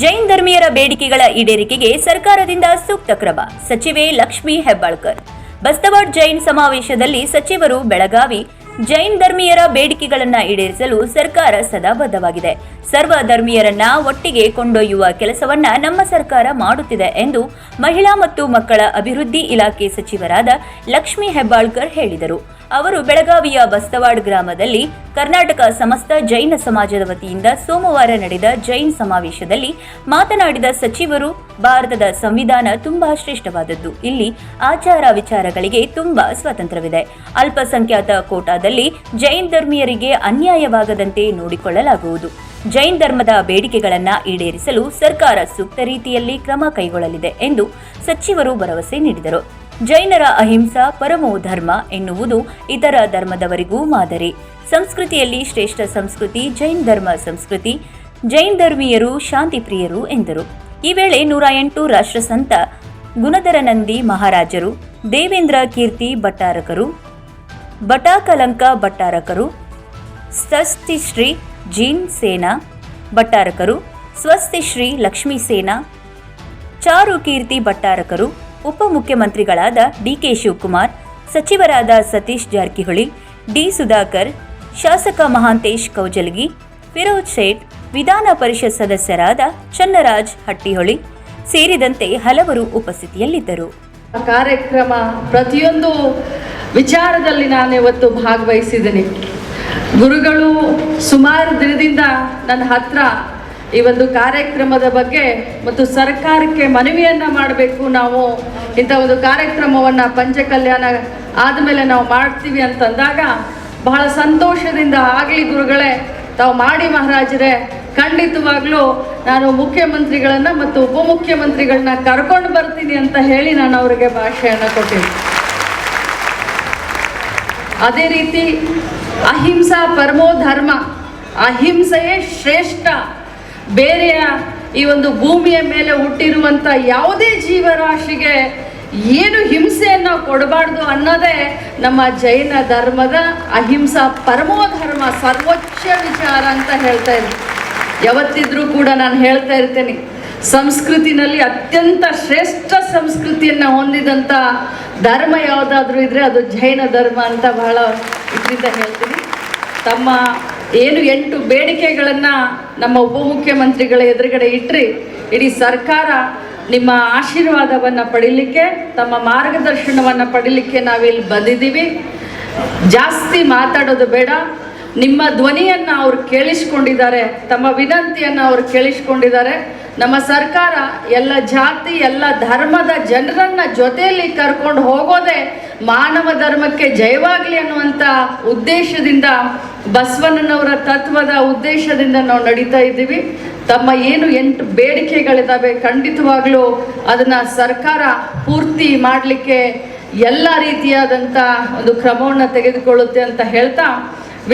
ಜೈನ್ ಧರ್ಮೀಯರ ಬೇಡಿಕೆಗಳ ಈಡೇರಿಕೆಗೆ ಸರ್ಕಾರದಿಂದ ಸೂಕ್ತ ಕ್ರಮ. ಸಚಿವೆ ಲಕ್ಷ್ಮೀ ಹೆಬ್ಬಾಳ್ಕರ್. ಬಸ್ತವಾಡ್ ಜೈನ್ ಸಮಾವೇಶದಲ್ಲಿ ಸಚಿವರು ಬೆಳಗಾವಿ ಜೈನ್ ಧರ್ಮೀಯರ ಬೇಡಿಕೆಗಳನ್ನ ಈಡೇರಿಸಲು ಸರ್ಕಾರ ಸದಾ ಬದ್ಧವಾಗಿದೆ. ಸರ್ವ ಧರ್ಮೀಯರನ್ನ ಒಟ್ಟಿಗೆ ಕೊಂಡೊಯ್ಯುವ ಕೆಲಸವನ್ನ ನಮ್ಮ ಸರ್ಕಾರ ಮಾಡುತ್ತಿದೆ ಎಂದು ಮಹಿಳಾ ಮತ್ತು ಮಕ್ಕಳ ಅಭಿವೃದ್ಧಿ ಇಲಾಖೆ ಸಚಿವರಾದ ಲಕ್ಷ್ಮಿ ಹೆಬ್ಬಾಳ್ಕರ್ ಹೇಳಿದರು. ಅವರು ಬೆಳಗಾವಿಯ ಬಸ್ತವಾಡ್ ಗ್ರಾಮದಲ್ಲಿ ಕರ್ನಾಟಕ ಸಮಸ್ತ ಜೈನ ಸಮಾಜದ ವತಿಯಿಂದ ಸೋಮವಾರ ನಡೆದ ಜೈನ್ ಸಮಾವೇಶದಲ್ಲಿ ಮಾತನಾಡಿದ ಸಚಿವರು, ಭಾರತದ ಸಂವಿಧಾನ ತುಂಬಾ ಶ್ರೇಷ್ಠವಾದದ್ದು. ಇಲ್ಲಿ ಆಚಾರ ವಿಚಾರಗಳಿಗೆ ತುಂಬಾ ಸ್ವಾತಂತ್ರ್ಯವಿದೆ. ಅಲ್ಪಸಂಖ್ಯಾತ ಕೋಟಾದಲ್ಲಿ ಜೈನ್ ಧರ್ಮೀಯರಿಗೆ ಅನ್ಯಾಯವಾಗದಂತೆ ನೋಡಿಕೊಳ್ಳಲಾಗುವುದು. ಜೈನ್ ಧರ್ಮದ ಬೇಡಿಕೆಗಳನ್ನ ಈಡೇರಿಸಲು ಸರ್ಕಾರ ಸೂಕ್ತ ರೀತಿಯಲ್ಲಿ ಕ್ರಮ ಕೈಗೊಳ್ಳಲಿದೆ ಎಂದು ಸಚಿವರು ಭರವಸೆ ನೀಡಿದರು. ಜೈನರ ಅಹಿಂಸಾ ಪರಮೋ ಧರ್ಮ ಎನ್ನುವುದು ಇತರ ಧರ್ಮದವರಿಗೂ ಮಾದರಿ. ಸಂಸ್ಕೃತಿಯಲ್ಲಿ ಶ್ರೇಷ್ಠ ಸಂಸ್ಕೃತಿ ಜೈನ್ ಧರ್ಮ ಸಂಸ್ಕೃತಿ, ಜೈನ್ ಧರ್ಮೀಯರು ಶಾಂತಿ ಪ್ರಿಯರು ಎಂದರು. ಈ ವೇಳೆ ನೂರ ಎಂಟು ರಾಷ್ಟ್ರಸಂತ ಗುಣಧರನಂದಿ ಮಹಾರಾಜರು, ದೇವೇಂದ್ರ ಕೀರ್ತಿ ಭಟ್ಟಾರಕರು ಬಟಾಕಲಂಕ ಭಟ್ಟಾರಕರು ಸ್ವಸ್ತಿಶ್ರೀ ಜೀನ್ ಸೇನಾ ಭಟ್ಟಾರಕರು ಸ್ವಸ್ತಿಶ್ರೀ ಲಕ್ಷ್ಮೀ ಸೇನಾ, ಚಾರು ಕೀರ್ತಿ ಭಟ್ಟಾರಕರು, ಉಪಮುಖ್ಯಮಂತ್ರಿಗಳಾದ ಡಿಕೆ ಶಿವಕುಮಾರ್, ಸಚಿವರಾದ ಸತೀಶ್ ಜಾರಕಿಹೊಳಿ, ಡಿ ಸುಧಾಕರ್, ಶಾಸಕ ಮಹಾಂತೇಶ್ ಕೌಜಲಗಿ, ಫಿರೋಜ್ ಶೇಟ್, ವಿಧಾನ ಪರಿಷತ್ ಸದಸ್ಯರಾದ ಚನ್ನರಾಜ್ ಹಟ್ಟಿಹೊಳಿ ಸೇರಿದಂತೆ ಹಲವರು ಉಪಸ್ಥಿತಿಯಲ್ಲಿದ್ದರು. ಕಾರ್ಯಕ್ರಮ ಪ್ರತಿಯೊಂದು ವಿಚಾರದಲ್ಲಿ ನಾನು ಇವತ್ತು ಭಾಗವಹಿಸಿದ್ದೀನಿ. ಗುರುಗಳು ಸುಮಾರು ದಿನದಿಂದ ನನ್ನ ಹತ್ರ ಈ ಒಂದು ಕಾರ್ಯಕ್ರಮದ ಬಗ್ಗೆ ಮತ್ತು ಸರ್ಕಾರಕ್ಕೆ ಮನವಿಯನ್ನು ಮಾಡಬೇಕು. ನಾವು ಇಂಥ ಒಂದು ಕಾರ್ಯಕ್ರಮವನ್ನು ಪಂಚಕಲ್ಯಾಣ ಆದಮೇಲೆ ನಾವು ಮಾಡ್ತೀವಿ ಅಂತಂದಾಗ ಬಹಳ ಸಂತೋಷದಿಂದ ಆಗಲಿ ಗುರುಗಳೇ, ತಾವು ಮಾಡಿ ಮಹಾರಾಜರೇ, ಖಂಡಿತವಾಗ್ಲೂ ನಾನು ಮುಖ್ಯಮಂತ್ರಿಗಳನ್ನು ಮತ್ತು ಉಪಮುಖ್ಯಮಂತ್ರಿಗಳನ್ನ ಕರ್ಕೊಂಡು ಬರ್ತೀನಿ ಅಂತ ಹೇಳಿ ನಾನು ಅವರಿಗೆ ಭಾಷೆಯನ್ನು ಕೊಟ್ಟಿದ್ದೆ ಅದೇ ರೀತಿ ಅಹಿಂಸಾ ಪರಮೋ ಧರ್ಮ, ಅಹಿಂಸೆಯೇ ಶ್ರೇಷ್ಠ. ಬೇರೆಯ ಈ ಒಂದು ಭೂಮಿಯ ಮೇಲೆ ಹುಟ್ಟಿರುವಂಥ ಯಾವುದೇ ಜೀವರಾಶಿಗೆ ಏನು ಹಿಂಸೆಯನ್ನು ಕೊಡಬಾರ್ದು ಅನ್ನೋದೇ ನಮ್ಮ ಜೈನ ಧರ್ಮದ ಅಹಿಂಸಾ ಪರಮೋ ಧರ್ಮ, ಸರ್ವೋಚ್ಚ ವಿಚಾರ ಅಂತ ಹೇಳ್ತಾ ಇದ್ದೀನಿ ಯಾವತ್ತಿದ್ರೂ ಕೂಡ ನಾನು ಹೇಳ್ತಾ ಇರ್ತೇನೆ ಸಂಸ್ಕೃತಿನಲ್ಲಿ ಅತ್ಯಂತ ಶ್ರೇಷ್ಠ ಸಂಸ್ಕೃತಿಯನ್ನು ಹೊಂದಿದಂಥ ಧರ್ಮ ಯಾವುದಾದ್ರೂ ಇದ್ರೆ ಅದು ಜೈನ ಧರ್ಮ ಅಂತ ಬಹಳ ಇದರಿಂದ ಹೇಳ್ತೀನಿ. ತಮ್ಮ ಏನು ಎಂಟು ಬೇಡಿಕೆಗಳನ್ನು ನಮ್ಮ ಉಪಮುಖ್ಯಮಂತ್ರಿಗಳ ಎದುರುಗಡೆ ಇಟ್ಟರೆ ಇಡೀ ಸರ್ಕಾರ ನಿಮ್ಮ ಆಶೀರ್ವಾದವನ್ನು ಪಡೀಲಿಕ್ಕೆ, ತಮ್ಮ ಮಾರ್ಗದರ್ಶನವನ್ನು ಪಡೀಲಿಕ್ಕೆ ನಾವಿಲ್ಲಿ ಬಂದಿದ್ದೀವಿ. ಜಾಸ್ತಿ ಮಾತಾಡೋದು ಬೇಡ. ನಿಮ್ಮ ಧ್ವನಿಯನ್ನು ಅವ್ರು ಕೇಳಿಸ್ಕೊಂಡಿದ್ದಾರೆ, ತಮ್ಮ ವಿನಂತಿಯನ್ನು ಅವ್ರು ಕೇಳಿಸ್ಕೊಂಡಿದ್ದಾರೆ. ನಮ್ಮ ಸರ್ಕಾರ ಎಲ್ಲ ಜಾತಿ, ಎಲ್ಲ ಧರ್ಮದ ಜನರನ್ನ ಜೊತೆಯಲ್ಲಿ ಕರ್ಕೊಂಡು ಹೋಗೋದೆ ಮಾನವ ಧರ್ಮಕ್ಕೆ ಜಯವಾಗಲಿ ಅನ್ನುವಂಥ ಉದ್ದೇಶದಿಂದ ಬಸವಣ್ಣನವರ ತತ್ವದ ಉದ್ದೇಶದಿಂದ ನಾವು ನಡೀತಾ ಇದ್ದೀವಿ. ತಮ್ಮ ಏನು ಎಂಟು ಬೇಡಿಕೆಗಳಿದ್ದಾವೆ ಖಂಡಿತವಾಗ್ಲೂ ಅದನ್ನು ಸರ್ಕಾರ ಪೂರ್ತಿ ಮಾಡಲಿಕ್ಕೆ ಎಲ್ಲ ರೀತಿಯಾದಂಥ ಒಂದು ಕ್ರಮವನ್ನು ತೆಗೆದುಕೊಳ್ಳುತ್ತೆ ಅಂತ ಹೇಳ್ತಾ,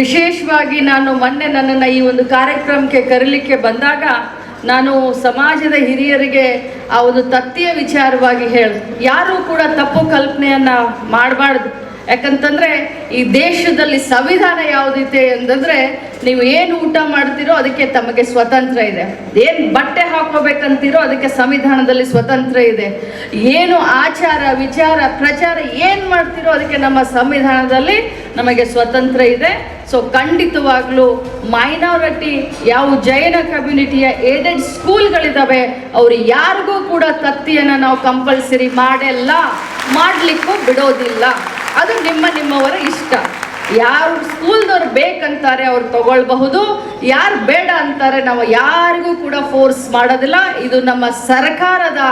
ವಿಶೇಷವಾಗಿ ನಾನು ಮೊನ್ನೆ ನನ್ನನ್ನು ಈ ಒಂದು ಕಾರ್ಯಕ್ರಮಕ್ಕೆ ಕರೀಲಿಕ್ಕೆ ಬಂದಾಗ ನಾನು ಸಮಾಜದ ಹಿರಿಯರಿಗೆ ಆ ಒಂದು ತತ್ತಿಯ ವಿಚಾರವಾಗಿ ಹೇಳಿ ಯಾರೂ ಕೂಡ ತಪ್ಪು ಕಲ್ಪನೆಯನ್ನು ಮಾಡಬಾರ್ದು. ಯಾಕಂತಂದರೆ ಈ ದೇಶದಲ್ಲಿ ಸಂವಿಧಾನ ಯಾವುದಿದೆ ಅಂತಂದರೆ ನೀವು ಏನು ಊಟ ಮಾಡ್ತೀರೋ ಅದಕ್ಕೆ ತಮಗೆ ಸ್ವತಂತ್ರ ಇದೆ. ಏನು ಬಟ್ಟೆ ಹಾಕೋಬೇಕಂತೀರೋ ಅದಕ್ಕೆ ಸಂವಿಧಾನದಲ್ಲಿ ಸ್ವತಂತ್ರ ಇದೆ. ಏನು ಆಚಾರ, ವಿಚಾರ, ಪ್ರಚಾರ ಏನು ಮಾಡ್ತೀರೋ ಅದಕ್ಕೆ ನಮ್ಮ ಸಂವಿಧಾನದಲ್ಲಿ ನಮಗೆ ಸ್ವತಂತ್ರ ಇದೆ. ಸೊ ಖಂಡಿತವಾಗ್ಲೂ ಮೈನಾರಿಟಿ ಯಾವ ಜೈನ ಕಮ್ಯುನಿಟಿಯ ಏಡೆಡ್ ಸ್ಕೂಲ್ಗಳಿದ್ದಾವೆ ಅವ್ರು ಯಾರಿಗೂ ಕೂಡ ತತ್ತಿಯನ್ನು ನಾವು ಕಂಪಲ್ಸರಿ ಮಾಡಲ್ಲ, ಮಾಡಲಿಕ್ಕೂ ಬಿಡೋದಿಲ್ಲ. ಅದು ನಿಮ್ಮ ನಿಮ್ಮವರ ಇಷ್ಟ. ಯಾರು ಸ್ಕೂಲ್ದವ್ರು ಬೇಕಂತಾರೆ ಅವ್ರು ತಗೊಳ್ಬಹುದು. ಯಾರು ಬೇಡ ಅಂತಾರೆ ನಾವು ಯಾರಿಗೂ ಕೂಡ ಫೋರ್ಸ್ ಮಾಡೋದಿಲ್ಲ. ಇದು ನಮ್ಮ ಸರ್ಕಾರದ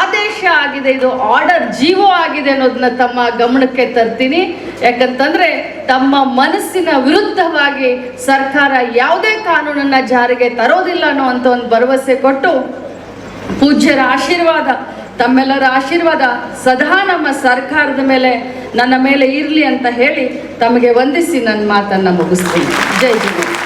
ಆದೇಶ ಆಗಿದೆ. ಇದು ಆರ್ಡರ್ ಜೀವೋ ಆಗಿದೆ ಅನ್ನೋದನ್ನ ತಮ್ಮ ಗಮನಕ್ಕೆ ತರ್ತೀನಿ. ಯಾಕಂತಂದ್ರೆ ತಮ್ಮ ಮನಸ್ಸಿನ ವಿರುದ್ಧವಾಗಿ ಸರ್ಕಾರ ಯಾವುದೇ ಕಾನೂನನ್ನ ಜಾರಿಗೆ ತರೋದಿಲ್ಲ ಅನ್ನೋ ಅಂತ ಒಂದು ಭರವಸೆ ಕೊಟ್ಟು ಪೂಜ್ಯರ ಆಶೀರ್ವಾದ ತಮ್ಮೆಲ್ಲರ ಆಶೀರ್ವಾದ ಸದಾ ನಮ್ಮ ಸರ್ಕಾರದ ಮೇಲೆ, ನನ್ನ ಮೇಲೆ ಇರಲಿ ಅಂತ ಹೇಳಿ ತಮಗೆ ವಂದಿಸಿ ನನ್ನ ಮಾತನ್ನು ಮುಗಿಸ್ತೀನಿ. ಜೈ ಜೀವನ್